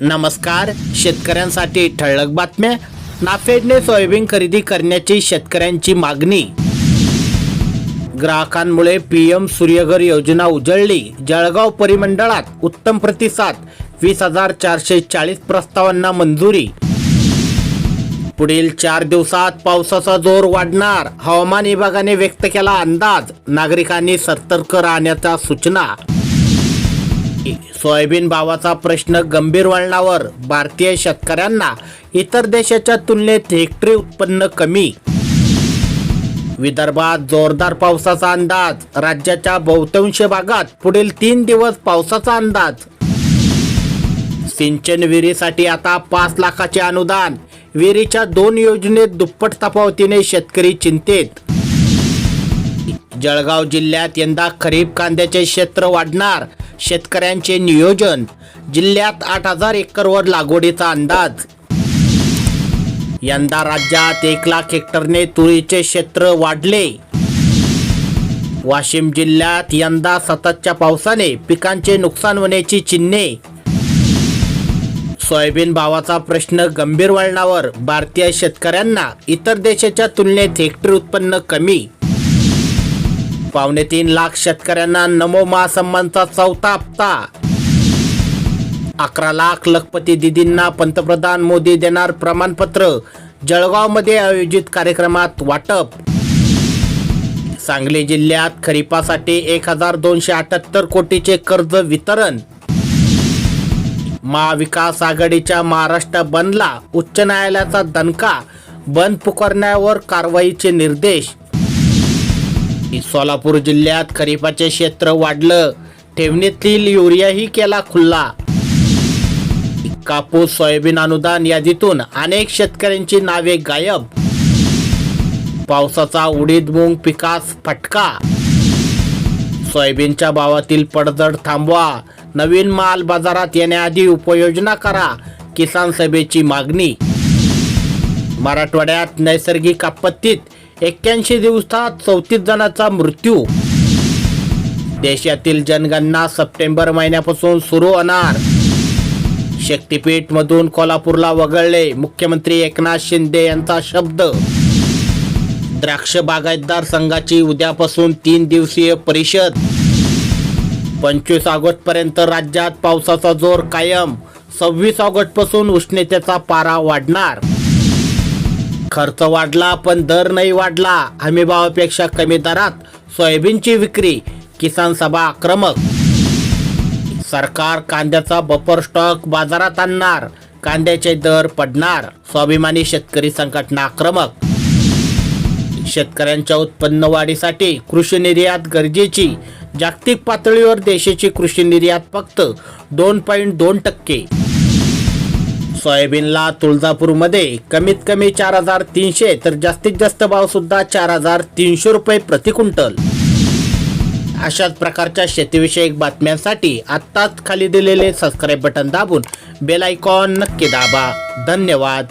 नमस्कार शेतकऱ्यांसाठी ठळक बातम्या. नाफेडने सोयाबीन खरेदी करण्याची शेतकऱ्यांची मागणी. ग्राहकांमुळे पीएम सूर्यघर योजना उजळली. जळगाव परिमंडळात उत्तम प्रतिसाद वीस हजार चारशे चाळीस प्रस्तावांना मंजुरी. पुढील चार दिवसात पावसाचा जोर वाढणार हवामान विभागाने व्यक्त केला अंदाज. नागरिकांनी सतर्क राहण्याच्या सूचना. सोयाबीन भावाचा प्रश्न गंभीर वळणावर भारतीय शेतकऱ्यांना इतर देशाच्या तुलनेत हेक्टरी उत्पन्न कमी. विदर्भात जोरदार पावसाचा अंदाज राज्याच्या बहुतांश भागात पुढील तीन दिवस पावसाचा अंदाज. सिंचन विहिरीसाठी आता पाच लाखाचे अनुदान विहिरीच्या दोन योजनेत दुप्पट तफावतीने शेतकरी चिंतेत. जळगाव जिल्ह्यात यंदा खरीप कांद्याचे क्षेत्र वाढणार शेतकऱ्यांचे नियोजन. जिल्ह्यात आठ हजार एकरवर लागवडीचा अंदाज. यंदा राज्यात एक लाख हेक्टरने तुरीचे क्षेत्र वाढले. वाशिम जिल्ह्यात यंदा सततच्या पावसाने पिकांचे नुकसान होण्याची चिन्हे. सोयाबीन भावाचा प्रश्न गंभीर वळणावर भारतीय शेतकऱ्यांना इतर देशाच्या तुलनेत हेक्टरी उत्पन्न कमी. पावणे तीन लाख शेतकऱ्यांना नमो महासन्मानचा चौथा हप्ता. अकरा लाख लखपती दिदींना पंतप्रधान मोदी देणार प्रमाणपत्र. जळगावमध्ये आयोजित कार्यक्रमात वाटप. सांगली जिल्ह्यात खरीपासाठी एक हजार दोनशे अठ्याहत्तर कोटीचे कर्ज वितरण. महाविकास आघाडीच्या महाराष्ट्र बंदला उच्च न्यायालयाचा दणका. बंद पुकारण्यावर कारवाईचे निर्देश. सोलापूर जिल्ह्यात खरीपाचे क्षेत्र वाढलं ठेवणीतील युरियाही केला खुल्ला. कापूस सोयाबीन अनुदान यादीतून अनेक शेतकऱ्यांची नावे गायब. पावसाचा उडीद मूग पिकास फटका. सोयाबीनच्या भावातील पडझड थांबवा. नवीन माल बाजारात येण्याआधी उपाययोजना करा. किसान सभेची मागणी. मराठवाड्यात नैसर्गिक आपत्तीत एक्क्याऐंशी दिवसात चौतीस जणांचा मृत्यू. देशातील जनगणना सप्टेंबर महिन्यापासून सुरू होणार. शक्तीपीठ मधून कोल्हापूरला वगळले मुख्यमंत्री एकनाथ शिंदे यांचा शब्द. द्राक्ष बागायतदार संघाची उद्यापासून तीन दिवसीय परिषद. पंचवीस ऑगस्ट पर्यंत राज्यात पावसाचा जोर कायम. सव्वीस ऑगस्टपासून उष्णतेचा पारा वाढणार. खर्च वाढला पण दर नाही वाढला. हमीभावापेक्षा कमी दरात सोयाबीनची विक्री किसान सभा आक्रमक. सरकार कांद्याचा बफर स्टॉक बाजारात आणणार कांद्याचे दर पडणार स्वाभिमानी शेतकरी संघटना आक्रमक. शेतकऱ्यांच्या उत्पन्न वाढीसाठी कृषी निर्यात गरजेची जागतिक पातळीवर देशाची कृषी निर्यात फक्त दोन पॉईंट दोन टक्के. सोयाबीनला तुळजापूरमध्ये कमीत कमी चार हजार तीनशे तर जास्तीत जास्त भाव सुद्धा चार हजार तीनशे रुपये प्रति क्विंटल. अशाच प्रकारच्या शेतीविषयक बातम्यांसाठी आत्ताच खाली दिलेले सबस्क्राईब बटन दाबून बेल आयकॉन नक्की दाबा. धन्यवाद.